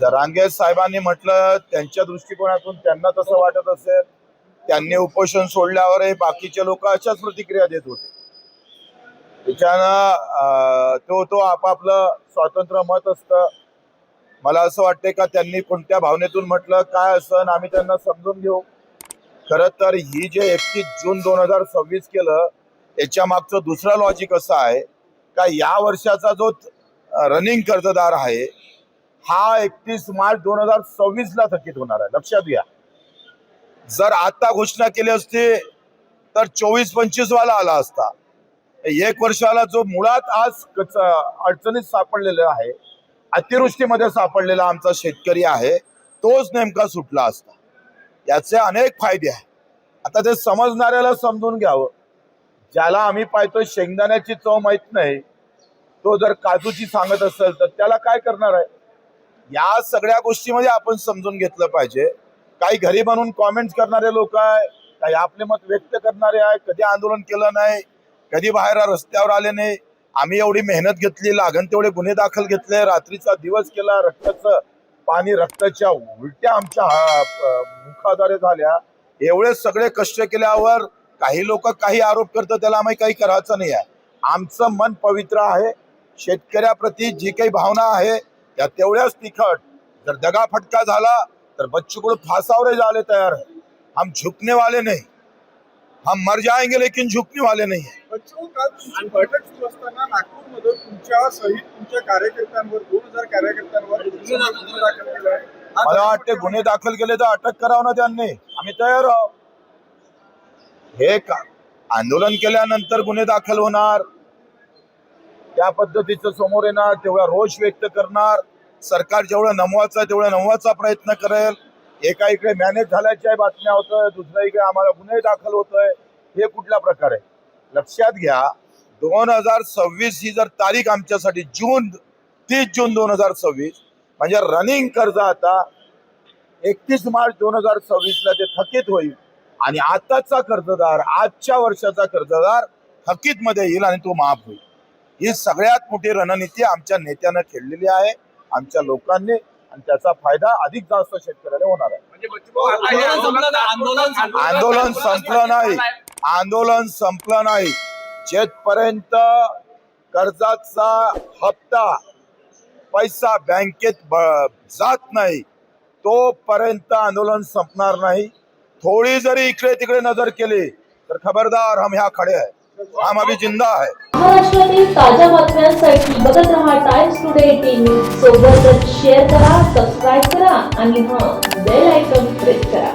जरांगे ही साहेबांनी म्हटलं त्यांच्या दृष्टिकोनातून त्यांना तसं वाटत असेल त्यांनी उपोषण सोडल्यावर बाकीचे लोक अशाच प्रतिक्रिया देत होते. त्याच्यानं तो तो आपापलं स्वातंत्र्य मत असतं. मला असं वाटतंय का त्यांनी कोणत्या भावनेतून म्हटलं काय असं आम्ही त्यांना समजून घेऊ. खरं तर ही जे एकतीस जून दोन हजार सव्वीस केलं याच्या मागचं दुसरं लॉजिक असं आहे का या वर्षाचा जो रनिंग कर्जदार आहे हा एकतीस मार्च दोन हजार सव्वीस ला थकीत होणार आहे. लक्षात घ्या. जर आता घोषणा केली असती तर चोवीस पंचवीस वाला आला असता. एक वर्षाला जो मुळात आज कच- अडचणीत सापडलेला आहे अतिवृष्टीमध्ये सापडलेला आमचा शेतकरी आहे तोच नेमका सुटला असता. याचे अनेक फायदे आहेत. आता ते समजणाऱ्याला समजून घ्यावं. ज्याला आम्ही पाहतो शेंगदाण्याची चव माहीत नाही तो जर काजूची सांगत असेल तर त्याला काय करणार आहे? या सगळ्या गोष्टीमध्ये आपण समजून घेतलं पाहिजे. काही घरी बनवून कॉमेंट करणारे लोक आहे काही आपले मत व्यक्त करणारे आहे कधी आंदोलन केलं नाही कधी बाहेर रस्त्यावर आले नाही. आम्ही एवढी मेहनत घेतली लागण तेवढे गुन्हे दाखल घेतले रात्रीचा दिवस केला रक्ताचं पाणी रक्ताच्या उलट्या आमच्या मुखाद्वारे झाल्या. एवढे सगळे कष्ट केल्यावर काही लोक काही आरोप करतात त्याला आम्ही काही करायचं नाही आहे. आमचं मन पवित्र आहे. शेतकऱ्याप्रती जी काही भावना आहे त्या तेवढ्याच तिखट. जर दगा फटका झाला तर बच्चू कडू फासावर जाले तयार है हम झुकने वाले नहीं. हम मर जाएंगे लेकिन झुकने वाले नहीं है बच्चू काल तुमची बैठक सुरू असताना नागपूरमध्ये तुमच्या सहित तुमच्या कार्यकर्त्यांवर दोन हजार कार्यकर्त्यांवर गुन्हे दाखल केला आहे हा मला वाटते गुन्हे दाखल केले तर अटक करावं ना त्यांनी. आम्ही तयार आहोत. हे का? आंदोलन केल्यानंतर गुन्हे दाखल होणार. त्या पद्धतीचं समोर येणार तेवढा रोष व्यक्त करणार. सरकार जेवढं नमवायचं तेवढं नमवायचा प्रयत्न करेल. एका इकडे मॅनेज झाल्याच्या बातम्या होतोय दुसऱ्या इकडे आम्हाला गुन्हे दाखल होतोय. हे कुठला प्रकार आहे? लक्षात घ्या दोन हजार सव्वीस ही जर तारीख आमच्यासाठी जून तीस जून दोन हजार सव्वीस म्हणजे रनिंग कर्ज आता एकतीस मार्च दोन हजार सव्वीसला ते थकीत होईल. आणि आताचा कर्जदार आजच्या वर्षाचा कर्जदार थकीत मध्ये येईल आणि तो माफ होईल ही सगळ्यात मोठी रणनीती आमच्या नेत्यानं खेळलेली आहे आमच्या लोकांनी आणि त्याचा फायदा अधिक जास्त शेतकऱ्याला होणार आहे म्हणजे आंदोलन संपलं का? आंदोलन संपलं. आंदोलन संपलं नाही आंदोलन संपलं नाही जेथपर्यंत कर्जाचा हप्ता पैसा बँकेत ब- जात नाही तोपर्यंत आंदोलन संपणार नाही थोडी जरी इकडे तिकडे नजर केली तर खबरदार हम ह्या खडे आहे हम अभी जिंदा है. महाराष्ट्रातील ताज्या बातम्यांसाठी बघत रहा टाइम्स टुडे एटीन न्यूज सोबतच शेअर करा सबस्क्राईब करा आणि हा बेल आयकॉन प्रेस करा.